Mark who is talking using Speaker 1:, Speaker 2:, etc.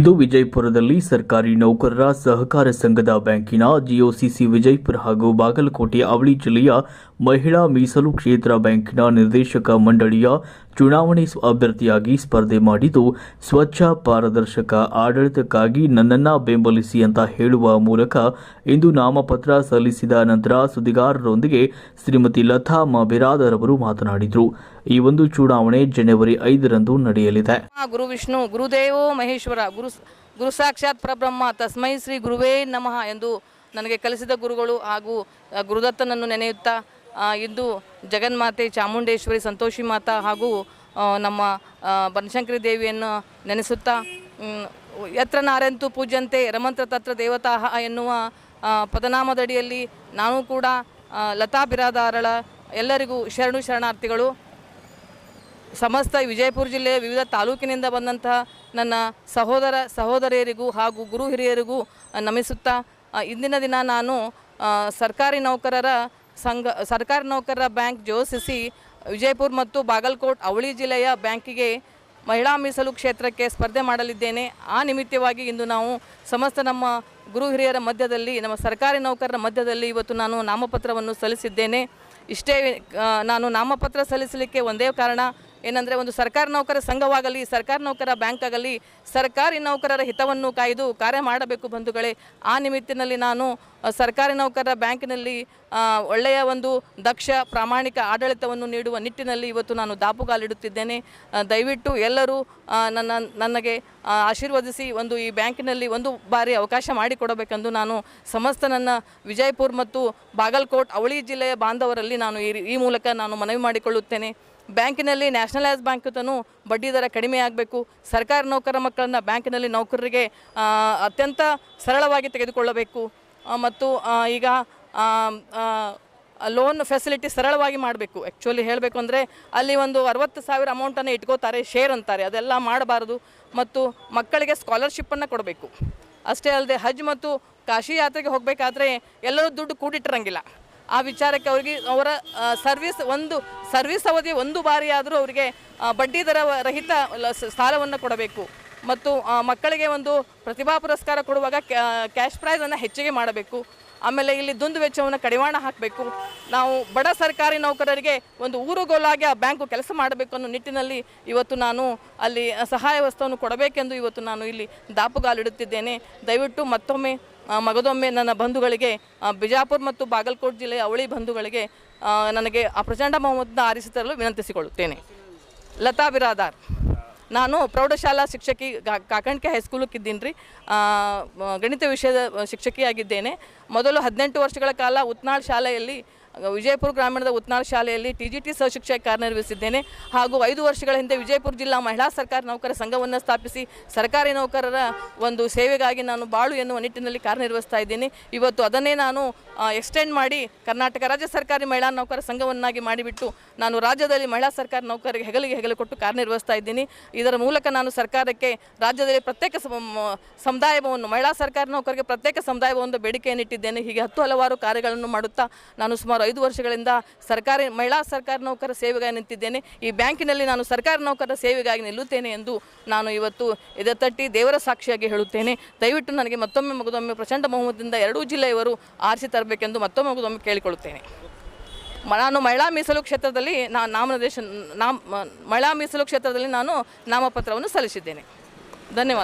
Speaker 1: ಇಂದು ವಿಜಯಪುರದಲ್ಲಿ ಸರ್ಕಾರಿ ನೌಕರರ ಸಹಕಾರ ಸಂಘದ ಬ್ಯಾಂಕಿನ ಜಿಒಸಿಸಿ ವಿಜಯಪುರ ಹಾಗೂ ಬಾಗಲಕೋಟೆ ಅವಳಿ ಜಿಲ್ಲೆಯ ಮಹಿಳಾ ಮೀಸಲು ಕ್ಷೇತ್ರ ಬ್ಯಾಂಕಿನ ನಿರ್ದೇಶಕ ಮಂಡಳಿಯ ಚುನಾವಣೆ ಅಭ್ಯರ್ಥಿಯಾಗಿ ಸ್ಪರ್ಧೆ ಮಾಡಿದ್ದು ಸ್ವಚ್ಛ ಪಾರದರ್ಶಕ ಆಡಳಿತಕ್ಕಾಗಿ ನನ್ನನ್ನ ಬೆಂಬಲಿಸಿ ಅಂತ ಹೇಳುವ ಮೂಲಕ ಇಂದು ನಾಮಪತ್ರ ಸಲ್ಲಿಸಿದ ನಂತರ ಸುದ್ದಿಗಾರರೊಂದಿಗೆ ಶ್ರೀಮತಿ ಲತಾ ಮಬಿರಾದರ್ ಬಿರಾದರ್ ಅವರು ಮಾತನಾಡಿದರು. ಈ ಒಂದು ಚುನಾವಣೆ ಜನವರಿ ಐದರಂದು ನಡೆಯಲಿದೆ.
Speaker 2: ಗುರು ವಿಷ್ಣು, ಗುರುದೇವೋ ಮಹೇಶ್ವರ, ಗುರು ಗುರು ಸಾಕ್ಷಾತ್ ಪ್ರಬ್ರಹ್ಮ, ತಸ್ಮೈ ಶ್ರೀ ಗುರುವೇ ನಮಃ ಎಂದು ನನಗೆ ಕಲಿಸಿದ ಗುರುಗಳು ಹಾಗೂ ಗುರುದತ್ತನನ್ನು ನೆನೆಯುತ್ತಾ ಇಂದು ಜಗನ್ಮಾತೆ ಚಾಮುಂಡೇಶ್ವರಿ ಸಂತೋಷಿ ಮಾತಾ ಹಾಗೂ ನಮ್ಮ ಬನಶಂಕರಿ ದೇವಿಯನ್ನು ನೆನೆಸುತ್ತಾ ಯತ್ರ ನಾರಂತು ಪೂಜ್ಯಂತೆ ರಮಂತ್ರ ತತ್ರ ದೇವತಾಹ ಎನ್ನುವ ಪದನಾಮದಡಿಯಲ್ಲಿ ನಾನು ಕೂಡ ಲತಾ ಬಿರಾದಾರಳ ಎಲ್ಲರಿಗೂ ಶರಣು ಶರಣಾರ್ಥಿಗಳು. ಸಮಸ್ತ ವಿಜಯಪುರ ಜಿಲ್ಲೆಯ ವಿವಿಧ ತಾಲೂಕಿನಿಂದ ಬಂದಂತಹ ನನ್ನ ಸಹೋದರ ಸಹೋದರಿಯರಿಗೂ ಹಾಗೂ ಗುರು ಹಿರಿಯರಿಗೂ ನಮಿಸುತ್ತಾ ಇಂದಿನ ದಿನ ನಾನು ಸರ್ಕಾರಿ ನೌಕರರ ಸಂಘ, ಸರ್ಕಾರಿ ನೌಕರರ ಬ್ಯಾಂಕ್ ಜೋಸಿಸಿ ವಿಜಯಪುರ ಮತ್ತು ಬಾಗಲಕೋಟ್ ಅವಳಿ ಜಿಲ್ಲೆಯ ಬ್ಯಾಂಕಿಗೆ ಮಹಿಳಾ ಮೀಸಲು ಕ್ಷೇತ್ರಕ್ಕೆ ಸ್ಪರ್ಧೆ ಮಾಡಲಿದ್ದೇನೆ. ಆ ನಿಮಿತ್ತವಾಗಿ ಇಂದು ನಾವು ಸಮಸ್ತ ನಮ್ಮ ಗುರು ಹಿರಿಯರ ಮಧ್ಯದಲ್ಲಿ, ನಮ್ಮ ಸರ್ಕಾರಿ ನೌಕರರ ಮಧ್ಯದಲ್ಲಿ ಇವತ್ತು ನಾನು ನಾಮಪತ್ರವನ್ನು ಸಲ್ಲಿಸಿದ್ದೇನೆ. ಇಷ್ಟೇ ನಾನು ನಾಮಪತ್ರ ಸಲ್ಲಿಸಲಿಕ್ಕೆ ಒಂದೇ ಕಾರಣ ಏನಂದರೆ ಒಂದು ಸರ್ಕಾರಿ ನೌಕರ ಸಂಘವಾಗಲಿ, ಸರ್ಕಾರಿ ನೌಕರ ಬ್ಯಾಂಕ್ ಆಗಲಿ ಸರ್ಕಾರಿ ನೌಕರರ ಹಿತವನ್ನು ಕಾಯ್ದು ಕಾರ್ಯ ಮಾಡಬೇಕು ಬಂಧುಗಳೇ. ಆ ನಿಮಿತ್ತಿನಲ್ಲಿ ನಾನು ಸರ್ಕಾರಿ ನೌಕರರ ಬ್ಯಾಂಕಿನಲ್ಲಿ ಒಳ್ಳೆಯ ಒಂದು ದಕ್ಷ ಪ್ರಾಮಾಣಿಕ ಆಡಳಿತವನ್ನು ನೀಡುವ ನಿಟ್ಟಿನಲ್ಲಿ ಇವತ್ತು ನಾನು ದಾಪುಗಾಲಿಡುತ್ತಿದ್ದೇನೆ. ದಯವಿಟ್ಟು ಎಲ್ಲರೂ ನನ್ನ, ನನಗೆ ಆಶೀರ್ವದಿಸಿ ಒಂದು ಈ ಬ್ಯಾಂಕಿನಲ್ಲಿ ಒಂದು ಬಾರಿ ಅವಕಾಶ ಮಾಡಿಕೊಡಬೇಕೆಂದು ನಾನು ಸಮಸ್ತ ನನ್ನ ವಿಜಯಪುರ ಮತ್ತು ಬಾಗಲಕೋಟ್, ಅವಳಿ ಜಿಲ್ಲೆಯ ಬಾಂಧವರಲ್ಲಿ ನಾನು ಈ ಮೂಲಕ ನಾನು ಮನವಿ ಮಾಡಿಕೊಳ್ಳುತ್ತೇನೆ. ಬ್ಯಾಂಕಿನಲ್ಲಿ ನ್ಯಾಷನಲೈಸ್ ಬ್ಯಾಂಕ್ ತನು ಬಡ್ಡಿ ದರ ಕಡಿಮೆ ಆಗಬೇಕು. ಸರ್ಕಾರಿ ನೌಕರ ಮಕ್ಕಳನ್ನು ಬ್ಯಾಂಕಿನಲ್ಲಿ ನೌಕರರಿಗೆ ಅತ್ಯಂತ ಸರಳವಾಗಿ ತೆಗೆದುಕೊಳ್ಳಬೇಕು. ಮತ್ತು ಈಗ ಲೋನ್ ಫೆಸಿಲಿಟಿ ಸರಳವಾಗಿ ಮಾಡಬೇಕು. ಆ್ಯಕ್ಚುಲಿ ಹೇಳಬೇಕು ಅಂದರೆ ಅಲ್ಲಿ ಒಂದು ಅರವತ್ತು ಸಾವಿರ ಅಮೌಂಟನ್ನು ಇಟ್ಕೋತಾರೆ, ಶೇರ್ ಅಂತಾರೆ. ಅದೆಲ್ಲ ಮಾಡಬಾರ್ದು. ಮತ್ತು ಮಕ್ಕಳಿಗೆ ಸ್ಕಾಲರ್ಶಿಪ್ಪನ್ನು ಕೊಡಬೇಕು. ಅಷ್ಟೇ ಅಲ್ಲದೆ ಹಜ್ ಮತ್ತು ಕಾಶಿ ಯಾತ್ರೆಗೆ ಹೋಗಬೇಕಾದ್ರೆ ಎಲ್ಲರೂ ದುಡ್ಡು ಕೂಡಿಟ್ಟಿರಂಗಿಲ್ಲ. ಆ ವಿಚಾರಕ್ಕೆ ಅವರಿಗೆ ಅವರ ಸರ್ವಿಸ್ ಒಂದು, ಸರ್ವಿಸ್ ಅವಧಿ ಒಂದು ಬಾರಿಯಾದರೂ ಅವರಿಗೆ ಬಡ್ಡಿ ದರ ರಹಿತ ಸಾಲವನ್ನು ಕೊಡಬೇಕು. ಮತ್ತು ಮಕ್ಕಳಿಗೆ ಒಂದು ಪ್ರತಿಭಾ ಪುರಸ್ಕಾರ ಕೊಡುವಾಗ ಕ್ಯಾಶ್ ಪ್ರೈಸನ್ನು ಹೆಚ್ಚಿಗೆ ಮಾಡಬೇಕು. ಆಮೇಲೆ ಇಲ್ಲಿ ದುಂದು ವೆಚ್ಚವನ್ನು ಕಡಿವಾಣ ಹಾಕಬೇಕು. ನಾವು ಬಡ ಸರ್ಕಾರಿ ನೌಕರರಿಗೆ ಒಂದು ಊರುಗೋಲಾಗಿ ಆ ಬ್ಯಾಂಕು ಕೆಲಸ ಮಾಡಬೇಕು ಅನ್ನೋ ನಿಟ್ಟಿನಲ್ಲಿ ಇವತ್ತು ನಾನು ಅಲ್ಲಿ ಸಹಾಯ ವಸ್ತುವನ್ನು ಕೊಡಬೇಕೆಂದು ಇವತ್ತು ನಾನು ಇಲ್ಲಿ ದಾಪುಗಾಲಿಡುತ್ತಿದ್ದೇನೆ. ದಯವಿಟ್ಟು ಮತ್ತೊಮ್ಮೆ ಮಗದೊಮ್ಮೆ ನನ್ನ ಬಂಧುಗಳಿಗೆ ಬಿಜಾಪುರ ಮತ್ತು ಬಾಗಲಕೋಟೆ ಜಿಲ್ಲೆಯ ಅವಳಿ ಬಂಧುಗಳಿಗೆ ನನಗೆ ಆ ಪ್ರಚಂಡ ಬಹುಮತದ ಆರಿಸಿ ತರಲು ವಿನಂತಿಸಿಕೊಳ್ಳುತ್ತೇನೆ. ಲತಾ ಬಿರಾದಾರ್, ನಾನು ಪ್ರೌಢಶಾಲಾ ಶಿಕ್ಷಕಿ ಕಾಕಣಿಕೆ ಹೈಸ್ಕೂಲಕ್ಕೆ ಇದ್ದೀನಿ ರೀ ಗಣಿತ ವಿಷಯದ ಶಿಕ್ಷಕಿಯಾಗಿದ್ದೇನೆ. ಮೊದಲು ಹದಿನೆಂಟು ವರ್ಷಗಳ ಕಾಲ ಉತ್ನಾಳ್ ಶಾಲೆಯಲ್ಲಿ ವಿಜಯಪುರ ಗ್ರಾಮೀಣದ ಉತ್ನಾಳ ಶಾಲೆಯಲ್ಲಿ ಟಿ ಜಿ ಟಿ ಸಹಶಿಕ್ಷಕ ಕಾರ್ಯನಿರ್ವಹಿಸಿದ್ದೇನೆ. ಹಾಗೂ ಐದು ವರ್ಷಗಳ ಹಿಂದೆ ವಿಜಯಪುರ ಜಿಲ್ಲಾ ಮಹಿಳಾ ಸರ್ಕಾರಿ ನೌಕರ ಸಂಘವನ್ನು ಸ್ಥಾಪಿಸಿ ಸರ್ಕಾರಿ ನೌಕರರ ಒಂದು ಸೇವೆಗಾಗಿ ನಾನು ಬಾಳು ಎನ್ನುವ ನಿಟ್ಟಿನಲ್ಲಿ ಕಾರ್ಯನಿರ್ವಹಿಸ್ತಾ ಇದ್ದೀನಿ. ಇವತ್ತು ಅದನ್ನೇ ನಾನು ಎಕ್ಸ್ಟೆಂಡ್ ಮಾಡಿ ಕರ್ನಾಟಕ ರಾಜ್ಯ ಸರ್ಕಾರಿ ಮಹಿಳಾ ನೌಕರ ಸಂಘವನ್ನಾಗಿ ಮಾಡಿಬಿಟ್ಟು ನಾನು ರಾಜ್ಯದಲ್ಲಿ ಮಹಿಳಾ ಸರ್ಕಾರಿ ನೌಕರಿಗೆ ಹೆಗಲಿಗೆ ಹೆಗಲು ಕೊಟ್ಟು ಕಾರ್ಯನಿರ್ವಹಿಸ್ತಾ ಇದ್ದೀನಿ. ಇದರ ಮೂಲಕ ನಾನು ಸರ್ಕಾರಕ್ಕೆ, ರಾಜ್ಯದಲ್ಲಿ ಪ್ರತ್ಯೇಕ ಸಮುದಾಯವನ್ನು ಸಮುದಾಯ ಮಹಿಳಾ ಸರ್ಕಾರಿ ನೌಕರಿಗೆ ಪ್ರತ್ಯೇಕ ಸಮುದಾಯ ಭವನದ ಬೇಡಿಕೆಯನ್ನು ಇಟ್ಟಿದ್ದೇನೆ ಹೀಗೆ ಹತ್ತು ಹಲವಾರು ಕಾರ್ಯಗಳನ್ನು ಮಾಡುತ್ತಾ ನಾನು ಸುಮಾರು ಐದು ವರ್ಷಗಳಿಂದ ಸರ್ಕಾರಿ ಮಹಿಳಾ ಸರ್ಕಾರಿ ನೌಕರ ಸೇವೆಗಾಗಿ ನಿಂತಿದ್ದೇನೆ. ಈ ಬ್ಯಾಂಕಿನಲ್ಲಿ ನಾನು ಸರ್ಕಾರಿ ನೌಕರರ ಸೇವೆಗಾಗಿ ನಿಲ್ಲುತ್ತೇನೆ ಎಂದು ನಾನು ಇವತ್ತು ಎದೆ ತಟ್ಟಿ ದೇವರ ಸಾಕ್ಷಿಯಾಗಿ ಹೇಳುತ್ತೇನೆ. ದಯವಿಟ್ಟು ನನಗೆ ಮತ್ತೊಮ್ಮೆ ಮಗದೊಮ್ಮೆ ಪ್ರಚಂಡ ಬಹುಮತದಿಂದ ಎರಡೂ ಜಿಲ್ಲೆಯವರು ಆರಿಸಿ ತರಬೇಕೆಂದು ಮತ್ತೊಮ್ಮೆ ಮಗದೊಮ್ಮೆ ಕೇಳಿಕೊಳ್ಳುತ್ತೇನೆ. ನಾನು ಮಹಿಳಾ ಮೀಸಲು ಕ್ಷೇತ್ರದಲ್ಲಿ ನಾ, ನಾಮನಿರ್ದೇಶನ, ನಾಮ, ಮಹಿಳಾ ಮೀಸಲು ಕ್ಷೇತ್ರದಲ್ಲಿ ನಾನು ನಾಮಪತ್ರವನ್ನು ಸಲ್ಲಿಸಿದ್ದೇನೆ. ಧನ್ಯವಾದ.